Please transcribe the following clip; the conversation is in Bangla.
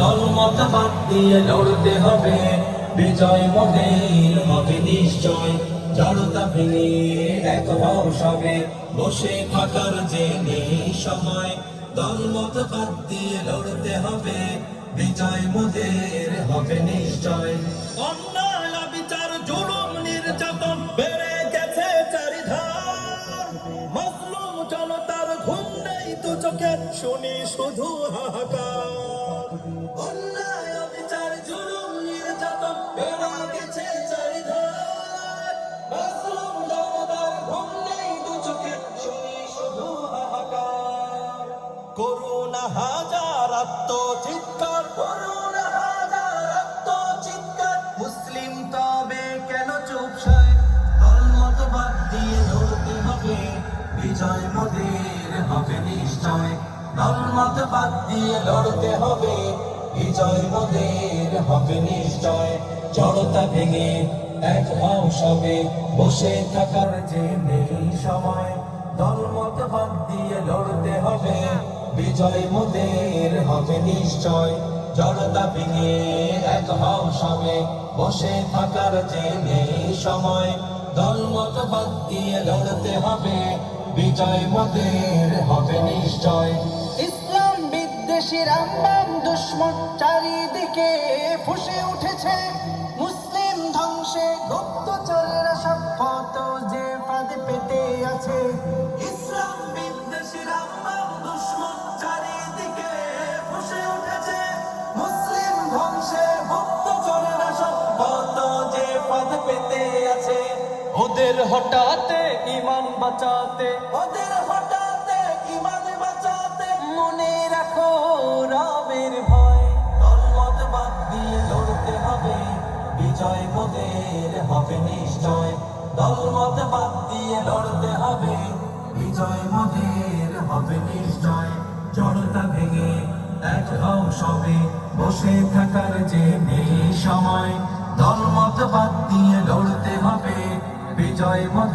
দলমত বাদ দিয়ে লড়তে হবে। বিজয় মোদের হবে নিশ্চয়। জড়তা ভেঙে এক সবে। বসে থাকার যে নেই সময়। দলমত বাদ দিয়ে লড়তে হবে। বিজয় মোদের হবে নিশ্চয়। অন্যায় বিচার জুলুম, নির্যাতন বেড়ে গেছে চারিধার। মজলুম জনতার ঘুম নেই দু চোখে। শুনি শুধু হাহাকার। অন্যায় বিচার জুলুম, নির্যাতন বেড়ে দু চোখে শুধু করুণা হাজার আত্মচিৎকার, করুণা হাজার আত্মচিৎকার। মুসলিম তবে কেন চুপ সায়? দলমত বাদ দিয়ে বিজয় মোদের হবে নিশ্চয়। দলমত বাদ দিয়ে লড়তে হবে। বিজয় মোদের হবে নিশ্চয়। জড়তা ভেঙে এক হও সবে। বসে থাকার যে নেই সময়। দলমত বাদ দিয়ে লড়তে হবে। বিজয় মোদের হবে নিশ্চয়। জড়তা ভেঙে এক হও সবে। বসে থাকার যে নেই সময়। দলমত বাদ দিয়ে লড়তে হবে। বিজয় মোদের হবে নিশ্চয়। ইসলাম বিদ্বেষী রামবাম দুশ্মন চারিদিকে ফুসে উঠেছে। মুসলিম ধ্বংসে গুপ্তচরেরা সব কত যে ফাঁদে পেতে আছে। ইসলাম বিদ্বেষী রামবাম দুশ্মন চারিদিকে ফুসে উঠেছে। মুসলিম ধ্বংসে সব যে পদ পেতে আছে। ওদের হঠাতে ইমান বাঁচাতে ওদের হঠাতে ইমান বাঁচাতে মনে রাখো রামের ভয়। বাদ দিয়ে লড়তে হবে বিজয় মোদের হবে নিশ্চয়। দলমত বাদ দিয়ে লড়তে হবে বিজয় মোদের হবে নিশ্চয়। জড়তা ভেঙে এক হও সবে বসে থাকার যে নেই সময়। দলমত বাদ দিয়ে লড়তে